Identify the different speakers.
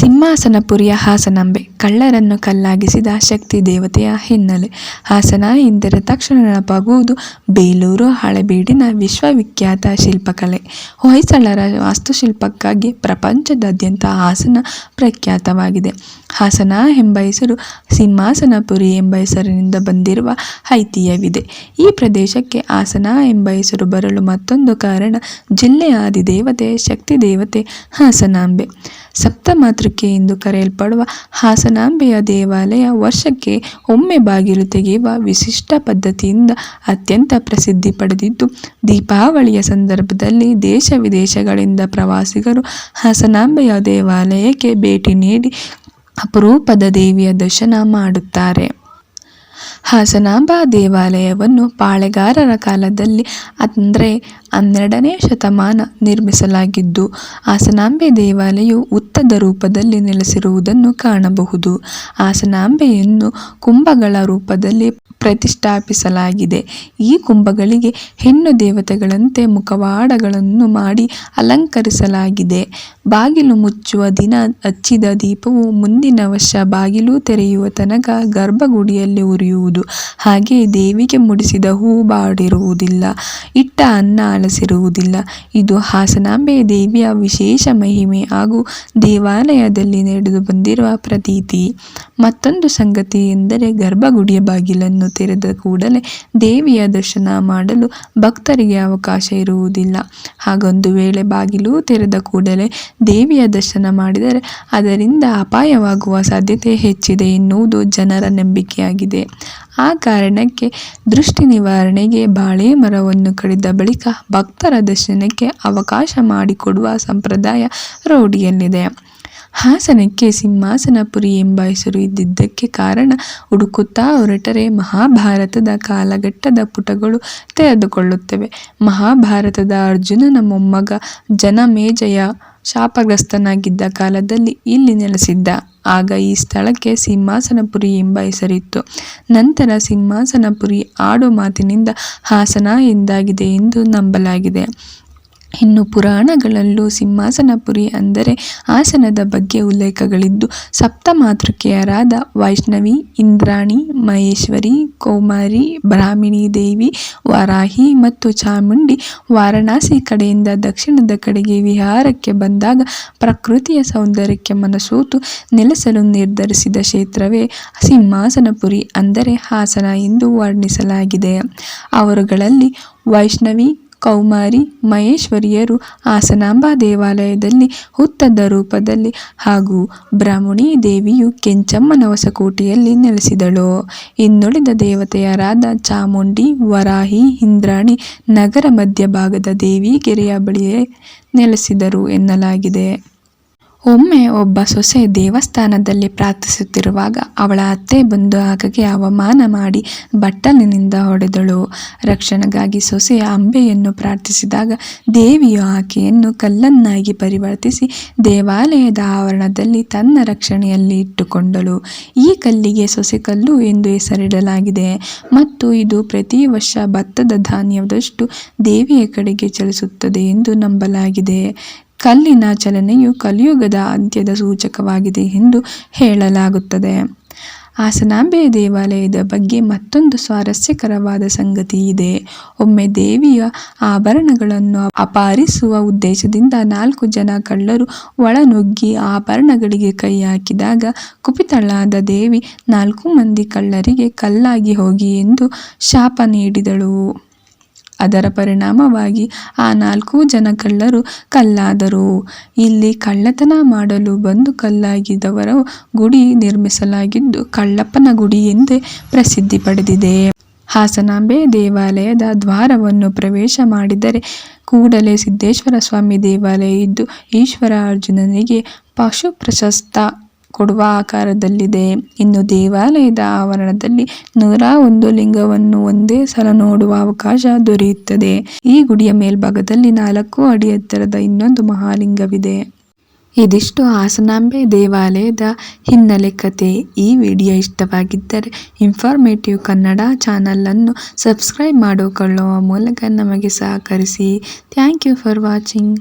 Speaker 1: ಸಿಂಹಾಸನಪುರಿಯ ಹಾಸನಾಂಬೆ. ಕಳ್ಳರನ್ನು ಕಲ್ಲಾಗಿಸಿದ ಶಕ್ತಿ ದೇವತೆಯ ಹಿನ್ನೆಲೆ. ಹಾಸನ ಎಂದರೆ ತಕ್ಷಣ ನೆನಪಾಗುವುದು ಬೇಲೂರು ಹಳೆಬೀಡಿನ ವಿಶ್ವವಿಖ್ಯಾತ ಶಿಲ್ಪಕಲೆ. ಹೊಯ್ಸಳರ ವಾಸ್ತುಶಿಲ್ಪಕ್ಕಾಗಿ ಪ್ರಪಂಚದಾದ್ಯಂತ ಹಾಸನ ಪ್ರಖ್ಯಾತವಾಗಿದೆ. ಹಾಸನ ಎಂಬ ಹೆಸರು ಸಿಂಹಾಸನಪುರಿ ಎಂಬ ಹೆಸರಿನಿಂದ ಬಂದಿರುವ ಐತಿಹ್ಯವಿದೆ ಈ ಪ್ರದೇಶಕ್ಕೆ ಹಾಸನ ಎಂಬ ಹೆಸರು ಬರಲು ಮತ್ತೊಂದು ಕಾರಣ ಜಿಲ್ಲೆಯ ಆದಿದೇವತೆ, ಶಕ್ತಿ ದೇವತೆ ಹಾಸನಾಂಬೆ. ಸಪ್ತಮಾತೃಕೆ ಎಂದು ಕರೆಯಲ್ಪಡುವ ಹಾಸನಾಂಬೆಯ ದೇವಾಲಯ ವರ್ಷಕ್ಕೆ ಒಮ್ಮೆ ಬಾಗಿಲು ತೆಗೆಯುವ ವಿಶಿಷ್ಟ ಪದ್ಧತಿಯಿಂದ ಅತ್ಯಂತ ಪ್ರಸಿದ್ಧಿ ಪಡೆದಿದ್ದು, ದೀಪಾವಳಿಯ ಸಂದರ್ಭದಲ್ಲಿ ದೇಶ ವಿದೇಶಗಳಿಂದ ಪ್ರವಾಸಿಗರು ಹಾಸನಾಂಬೆಯ ದೇವಾಲಯಕ್ಕೆ ಭೇಟಿ ನೀಡಿ ಅಪರೂಪದ ದೇವಿಯ ದರ್ಶನ ಮಾಡುತ್ತಾರೆ. ಹಾಸನಾಂಬ ದೇವಾಲಯವನ್ನು ಪಾಳೆಗಾರರ ಕಾಲದಲ್ಲಿ ಅಂದರೆ ಹನ್ನೆರಡನೇ ಶತಮಾನ ನಿರ್ಮಿಸಲಾಗಿದ್ದು, ಹಾಸನಾಂಬೆ ದೇವಾಲಯವು ಉತ್ತದ ರೂಪದಲ್ಲಿ ನೆಲೆಸಿರುವುದನ್ನು ಕಾಣಬಹುದು. ಹಾಸನಾಂಬೆಯನ್ನು ಕುಂಭಗಳ ರೂಪದಲ್ಲಿ ಪ್ರತಿಷ್ಠಾಪಿಸಲಾಗಿದೆ. ಈ ಕುಂಭಗಳಿಗೆ ಹೆಣ್ಣು ದೇವತೆಗಳಂತೆ ಮುಖವಾಡಗಳನ್ನು ಮಾಡಿ ಅಲಂಕರಿಸಲಾಗಿದೆ. ಬಾಗಿಲು ಮುಚ್ಚುವ ದಿನ ಹಚ್ಚಿದ ದೀಪವು ಮುಂದಿನ ವರ್ಷ ಬಾಗಿಲು ತೆರೆಯುವ ತನಕ ಗರ್ಭಗುಡಿಯಲ್ಲಿ ಉರಿಯುವುದು. ಹಾಗೆ ದೇವಿಗೆ ಮುಡಿಸಿದ ಹೂ ಬಾಡಿರುವುದಿಲ್ಲ, ಇಟ್ಟ ಅನ್ನ ಅಲಸಿರುವುದಿಲ್ಲ. ಇದು ಹಾಸನಾಂಬೆ ದೇವಿಯ ವಿಶೇಷ ಮಹಿಮೆ ಹಾಗೂ ದೇವಾಲಯದಲ್ಲಿ ನಡೆದು ಬಂದಿರುವ ಪ್ರತೀತಿ. ಮತ್ತೊಂದು ಸಂಗತಿ ಎಂದರೆ ಗರ್ಭಗುಡಿಯ ಬಾಗಿಲನ್ನು ತೆರೆದ ಕೂಡಲೇ ದೇವಿಯ ದರ್ಶನ ಮಾಡಲು ಭಕ್ತರಿಗೆ ಅವಕಾಶ ಇರುವುದಿಲ್ಲ. ಹಾಗೊಂದು ವೇಳೆ ಬಾಗಿಲು ತೆರೆದ ಕೂಡಲೇ ದೇವಿಯ ದರ್ಶನ ಮಾಡಿದರೆ ಅದರಿಂದ ಅಪಾಯವಾಗುವ ಸಾಧ್ಯತೆ ಹೆಚ್ಚಿದೆ ಎನ್ನುವುದು ಜನರ ನಂಬಿಕೆಯಾಗಿದೆ. ಆ ಕಾರಣಕ್ಕೆ ದೃಷ್ಟಿ ನಿವಾರಣೆಗೆ ಬಾಳೆ ಮರವನ್ನು ಕಡಿದ ಬಳಿಕ ಭಕ್ತರ ದರ್ಶನಕ್ಕೆ ಅವಕಾಶ ಮಾಡಿಕೊಡುವ ಸಂಪ್ರದಾಯ ರೂಢಿಯಲ್ಲಿದೆ ಹಾಸನಕ್ಕೆ ಸಿಂಹಾಸನಪುರಿ ಎಂಬ ಹೆಸರು ಇದ್ದಿದ್ದಕ್ಕೆ ಕಾರಣ ಹುಡುಕುತ್ತಾ ಹೊರಟರೆ ಮಹಾಭಾರತದ ಕಾಲಘಟ್ಟದ ಪುಟಗಳು ತೆರೆದುಕೊಳ್ಳುತ್ತವೆ. ಮಹಾಭಾರತದ ಅರ್ಜುನನ ಮೊಮ್ಮಗ ಜನಮೇಜಯ ಶಾಪಗ್ರಸ್ತನಾಗಿದ್ದ ಕಾಲದಲ್ಲಿ ಇಲ್ಲಿ ನೆಲೆಸಿದ್ದ. ಆಗ ಈ ಸ್ಥಳಕ್ಕೆ ಸಿಂಹಾಸನಪುರಿ ಎಂಬ ಹೆಸರಿತ್ತು. ನಂತರ ಸಿಂಹಾಸನಪುರಿ ಆಡು ಮಾತಿನಿಂದ ಹಾಸನ ಎಂದಾಗಿದೆ ಎಂದು ನಂಬಲಾಗಿದೆ. ಇನ್ನು ಪುರಾಣಗಳಲ್ಲೂ ಸಿಂಹಾಸನಪುರಿ ಅಂದರೆ ಆಸನದ ಬಗ್ಗೆ ಉಲ್ಲೇಖಗಳಿದ್ದು ಸಪ್ತಮಾತೃಕೆಯರಾದ ವೈಷ್ಣವಿ, ಇಂದ್ರಾಣಿ, ಮಹೇಶ್ವರಿ, ಕೌಮಾರಿ, ಬ್ರಾಹ್ಮಿಣಿ ದೇವಿ, ವಾರಾಹಿ ಮತ್ತು ಚಾಮುಂಡಿ ವಾರಣಾಸಿ ಕಡೆಯಿಂದ ದಕ್ಷಿಣದ ಕಡೆಗೆ ವಿಹಾರಕ್ಕೆ ಬಂದಾಗ ಪ್ರಕೃತಿಯ ಸೌಂದರ್ಯಕ್ಕೆ ಮನಸೋತು ನೆಲೆಸಲು ನಿರ್ಧರಿಸಿದ ಕ್ಷೇತ್ರವೇ ಸಿಂಹಾಸನಪುರಿ ಅಂದರೆ ಹಾಸನ ಎಂದು ವರ್ಣಿಸಲಾಗಿದೆ. ಅವರುಗಳಲ್ಲಿ ವೈಷ್ಣವಿ ಕೌಮಾರಿ ಮಹೇಶ್ವರಿಯರು ಹಾಸನಾಂಬ ದೇವಾಲಯದಲ್ಲಿ ಹುತ್ತದ ರೂಪದಲ್ಲಿ ಹಾಗೂ ಬ್ರಾಹ್ಮಣಿ ದೇವಿಯು ಕೆಂಚಮ್ಮನ ಹೊಸಕೋಟೆಯಲ್ಲಿ ನೆಲೆಸಿದಳು. ಇನ್ನುಳಿದ ದೇವತೆಯರಾದ ಚಾಮುಂಡಿ, ವರಾಹಿ, ಇಂದ್ರಾಣಿ ನಗರ ಮಧ್ಯಭಾಗದ ದೇವಿಗೆರೆಯ ಬಳಿಯೇ ನೆಲೆಸಿದರು ಎನ್ನಲಾಗಿದೆ. ಒಮ್ಮೆ ಒಬ್ಬ ಸೊಸೆ ದೇವಸ್ಥಾನದಲ್ಲಿ ಪ್ರಾರ್ಥಿಸುತ್ತಿರುವಾಗ ಅವಳ ಅತ್ತೆ ಬಂದು ಆಕೆಗೆ ಅವಮಾನ ಮಾಡಿ ಬಟ್ಟಲಿನಿಂದ ಹೊಡೆದಳು. ರಕ್ಷಣೆಗಾಗಿ ಸೊಸೆಯ ಅಂಬೆಯನ್ನು ಪ್ರಾರ್ಥಿಸಿದಾಗ ದೇವಿಯು ಆಕೆಯನ್ನು ಕಲ್ಲನ್ನಾಗಿ ಪರಿವರ್ತಿಸಿ ದೇವಾಲಯದ ಆವರಣದಲ್ಲಿ ತನ್ನ ರಕ್ಷಣೆಯಲ್ಲಿ ಇಟ್ಟುಕೊಂಡಳು. ಈ ಕಲ್ಲಿಗೆ ಸೊಸೆ ಕಲ್ಲು ಎಂದು ಹೆಸರಿಡಲಾಗಿದೆ. ಮತ್ತು ಇದು ಪ್ರತಿ ವರ್ಷ ಭತ್ತದ ಧಾನ್ಯದಷ್ಟು ದೇವಿಯ ಕಡೆಗೆ ಚಲಿಸುತ್ತದೆ ಎಂದು ನಂಬಲಾಗಿದೆ. ಕಲ್ಲಿನ ಚಲನೆಯು ಕಲಿಯುಗದ ಅಂತ್ಯದ ಸೂಚಕವಾಗಿದೆ ಎಂದು ಹೇಳಲಾಗುತ್ತದೆ. ಹಾಸನಾಂಬೆ ದೇವಾಲಯದ ಬಗ್ಗೆ ಮತ್ತೊಂದು ಸ್ವಾರಸ್ಯಕರವಾದ ಸಂಗತಿ ಇದೆ. ಒಮ್ಮೆ ದೇವಿಯ ಆಭರಣಗಳನ್ನು ಅಪಾರಿಸುವ ಉದ್ದೇಶದಿಂದ ನಾಲ್ಕು ಜನ ಕಳ್ಳರು ಒಳನುಗ್ಗಿ ಆಭರಣಗಳಿಗೆ ಕೈ ಹಾಕಿದಾಗ ಕುಪಿತಳಾದ ದೇವಿ ನಾಲ್ಕು ಮಂದಿ ಕಳ್ಳರಿಗೆ ಕಲ್ಲಾಗಿ ಹೋಗಿ ಎಂದು ಶಾಪ ನೀಡಿದಳು. ಅದರ ಪರಿಣಾಮವಾಗಿ ಆ ನಾಲ್ಕು ಜನ ಕಳ್ಳರು ಕಲ್ಲಾದರು. ಇಲ್ಲಿ ಕಳ್ಳತನ ಮಾಡಲು ಬಂದು ಕಲ್ಲಾಗಿದವರ ಗುಡಿ ನಿರ್ಮಿಸಲಾಗಿದ್ದು ಕಳ್ಳಪ್ಪನ ಗುಡಿ ಎಂದೇ ಪ್ರಸಿದ್ಧಿ ಪಡೆದಿದೆ. ಹಾಸನಾಂಬೆ ದೇವಾಲಯದ ದ್ವಾರವನ್ನು ಪ್ರವೇಶ ಮಾಡಿದರೆ ಕೂಡಲೇ ಸಿದ್ದೇಶ್ವರ ಸ್ವಾಮಿ ದೇವಾಲಯ ಇದ್ದು ಈಶ್ವರ ಅರ್ಜುನನಿಗೆ ಪಶು ಪ್ರಶಸ್ತ ಕೊಡುವ ಆಕಾರದಲ್ಲಿದೆ. ಇನ್ನು ದೇವಾಲಯದ ಆವರಣದಲ್ಲಿ ನೂರ ಒಂದು ಲಿಂಗವನ್ನು ಒಂದೇ ಸಲ ನೋಡುವ ಅವಕಾಶ ದೊರೆಯುತ್ತದೆ. ಈ ಗುಡಿಯ ಮೇಲ್ಭಾಗದಲ್ಲಿ ನಾಲ್ಕು ಅಡಿ ಎತ್ತರದ ಇನ್ನೊಂದು ಮಹಾಲಿಂಗವಿದೆ. ಇದಿಷ್ಟು ಹಾಸನಾಂಬೆ ದೇವಾಲಯದ ಹಿನ್ನೆಲೆ ಕತೆ. ಈ ವಿಡಿಯೋ ಇಷ್ಟವಾಗಿದ್ದರೆ ಇನ್ಫಾರ್ಮೇಟಿವ್ ಕನ್ನಡ ಚಾನಲನ್ನು ಸಬ್ಸ್ಕ್ರೈಬ್ ಮಾಡಿಕೊಳ್ಳುವ ಮೂಲಕ ನಮಗೆ ಸಹಕರಿಸಿ. Thank you for watching